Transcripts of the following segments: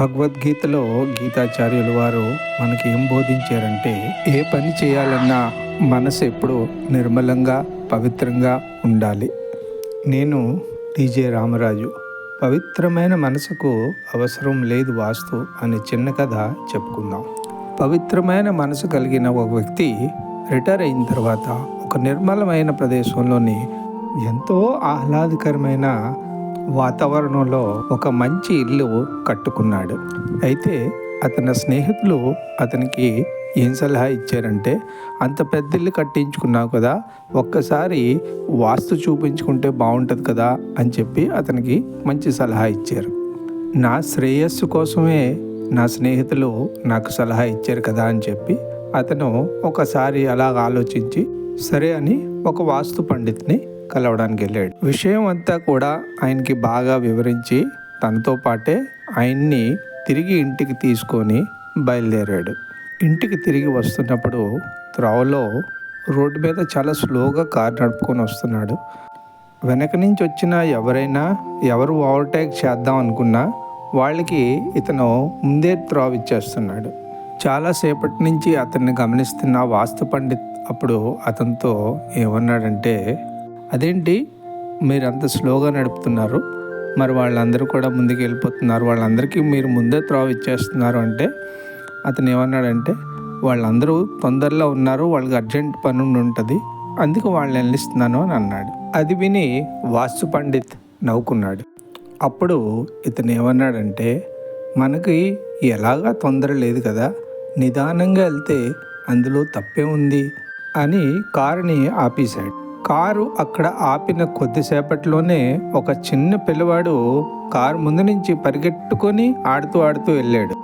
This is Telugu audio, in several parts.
భగవద్గీతలో గీతాచార్యులు వారు మనకి ఏం బోధించారంటే ఏ పని చేయాలన్నా మనసు ఎప్పుడు నిర్మలంగా పవిత్రంగా ఉండాలి. నేను టీజే రామరాజు. పవిత్రమైన మనసుకు అవసరం లేదు వాస్తు అనే చిన్న కథ చెప్పుకుందాం. పవిత్రమైన మనసు కలిగిన ఒక వ్యక్తి రిటైర్ అయిన తర్వాత ఒక నిర్మలమైన ప్రదేశంలోని ఎంతో ఆహ్లాదకరమైన వాతావరణంలో ఒక మంచి ఇల్లు కట్టుకున్నాడు. అయితే అతని స్నేహితులు అతనికి ఏం సలహా ఇచ్చారంటే అంత పెద్ద ఇల్లు కట్టించుకున్నావు కదా ఒక్కసారి వాస్తు చూపించుకుంటే బాగుంటుంది కదా అని చెప్పి అతనికి మంచి సలహా ఇచ్చారు. నా శ్రేయస్సు కోసమే నా స్నేహితులు నాకు సలహా ఇచ్చారు కదా అని చెప్పి అతను ఒకసారి అలాగ ఆలోచించి సరే అని ఒక వాస్తు పండితుని కలవడానికి వెళ్ళాడు. విషయం అంతా కూడా ఆయనకి బాగా వివరించి తనతో పాటే ఆయన్ని తిరిగి ఇంటికి తీసుకొని బయలుదేరాడు. ఇంటికి తిరిగి వస్తున్నప్పుడు త్రోవలో రోడ్డు మీద చాలా స్లోగా కారు నడుపుకొని వస్తున్నాడు. వెనక నుంచి వచ్చిన ఎవరైనా ఎవరు ఓవర్టేక్ చేద్దాం అనుకున్నా వాళ్ళకి ఇతను ముందే త్రోవ ఇచ్చేస్తున్నాడు. చాలాసేపటి నుంచి అతన్ని గమనిస్తున్న వాస్తు పండిత్ అప్పుడు అతనితో ఏమన్నాడంటే అదేంటి? మీరు అంత స్లోగా నడుపుతున్నారు. మరి వాళ్ళందరూ కూడా ముందుకు వెళ్ళిపోతున్నారు వాళ్ళందరికీ మీరు ముందే త్రోవ ఇచ్చేస్తున్నారు అంటే అతను ఏమన్నాడంటే వాళ్ళందరూ తొందరలో ఉన్నారు. వాళ్ళకి అర్జెంట్ పని ఉంటుంది. అందుకు వాళ్ళని వెళ్ళిస్తున్నాను అని అన్నాడు. అది విని వాస్తు పండిత్ నవ్వుకున్నాడు. అప్పుడు ఇతను ఏమన్నాడంటే మనకి ఎలాగా తొందర లేదు కదా. నిదానంగా వెళ్తే అందులో తప్పే ఉంది అని కారుని ఆపేశాడు. కారు అక్కడ ఆపిన కొద్దిసేపట్లోనే ఒక చిన్న పిల్లవాడు కారు ముందు నుంచి పరిగెట్టుకొని ఆడుతూ ఆడుతూ వెళ్ళాడు.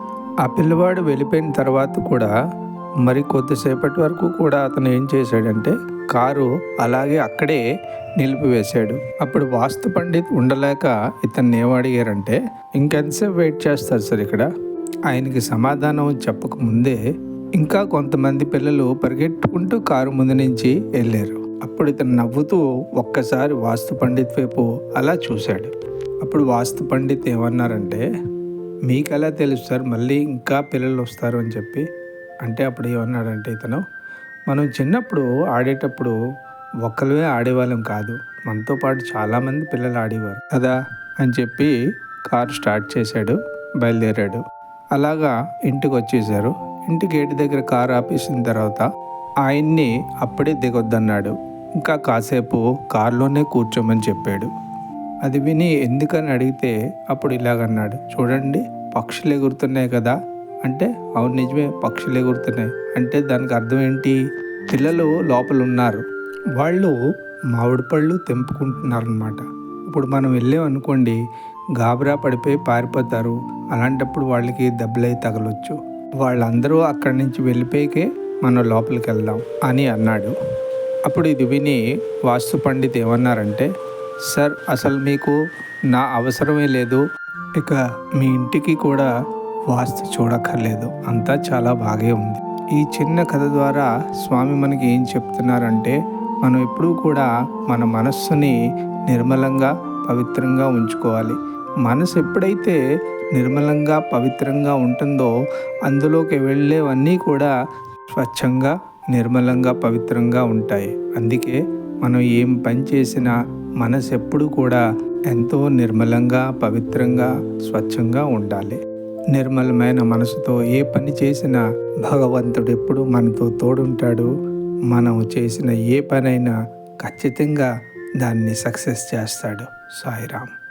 ఆ పిల్లవాడు వెళ్ళిపోయిన తర్వాత కూడా మరి కొద్దిసేపటి వరకు కూడా అతను ఏం చేశాడంటే కారు అలాగే అక్కడే నిలిపివేశాడు. అప్పుడు వాస్తు పండిత్ ఉండలేక ఇతన్ని ఏమడిగారంటే ఇంకెంతసేపు వెయిట్ చేస్తారు సార్ ఇక్కడ? ఆయనకి సమాధానం చెప్పక ముందే ఇంకా కొంతమంది పిల్లలు పరిగెట్టుకుంటూ కారు ముందు నుంచి వెళ్ళారు. అప్పుడు ఇతను నవ్వుతూ ఒక్కసారి వాస్తు పండిత్ వైపు అలా చూశాడు. అప్పుడు వాస్తు పండిత్ ఏమన్నారంటే మీకు ఎలా తెలుసు సార్ మళ్ళీ ఇంకా పిల్లలు వస్తారు అని చెప్పి. అంటే అప్పుడు ఏమన్నాడంటే ఇతను మనం చిన్నప్పుడు ఆడేటప్పుడు ఒక్కరివే ఆడేవాళ్ళం కాదు. మనతో పాటు చాలామంది పిల్లలు ఆడేవారు కదా అని చెప్పి కారు స్టార్ట్ చేశాడు బయలుదేరాడు. అలాగా ఇంటికి వచ్చేసారు ఇంటి గేటు దగ్గర కారు ఆపేసిన తర్వాత ఆయన్ని అప్పుడే దిగొద్దన్నాడు. ఇంకా కాసేపు కారులోనే కూర్చోమని చెప్పాడు. అది విని ఎందుకని అడిగితే అప్పుడు ఇలాగన్నాడు. చూడండి పక్షులు ఎగురుతున్నాయి కదా. అంటే అవును నిజమే పక్షులు ఎగురుతున్నాయి. అంటే దానికి అర్థం ఏంటి? పిల్లలు లోపల ఉన్నారు వాళ్ళు మామిడి పళ్ళు తెంపుకుంటున్నారనమాట ఇప్పుడు మనం వెళ్ళామనుకోండి గాబరా పడిపోయి పారిపోతారు. అలాంటప్పుడు వాళ్ళకి దెబ్బలై తగలొచ్చు. వాళ్ళందరూ అక్కడి నుంచి వెళ్ళిపోయికే మనం లోపలికి వెళ్దాం అని అన్నాడు. అప్పుడు ఇది విని వాస్తు పండిత్ ఏమన్నారంటే సార్ అసలు మీకు నా అవసరమే లేదు. ఇక మీ ఇంటికి కూడా వాస్తు చూడక్కర్లేదు. అంతా చాలా బాగే ఉంది. ఈ చిన్న కథ ద్వారా స్వామి మనకి ఏం చెప్తున్నారంటే మనం ఎప్పుడూ కూడా మన మనస్సుని నిర్మలంగా పవిత్రంగా ఉంచుకోవాలి. మనసు ఎప్పుడైతే నిర్మలంగా పవిత్రంగా ఉంటుందో అందులోకి వెళ్ళేవన్నీ కూడా స్వచ్ఛంగా నిర్మలంగా పవిత్రంగా ఉంటాయి. అందుకే మనం ఏం పని చేసినా మనసు ఎప్పుడు కూడా ఎంతో నిర్మలంగా పవిత్రంగా స్వచ్ఛంగా ఉండాలి. నిర్మలమైన మనసుతో ఏ పని చేసినా భగవంతుడు ఎప్పుడు మనతో తోడుంటాడు. మనం చేసిన ఏ పనైనా ఖచ్చితంగా దాన్ని సక్సెస్ చేస్తాడు. సాయిరామ్.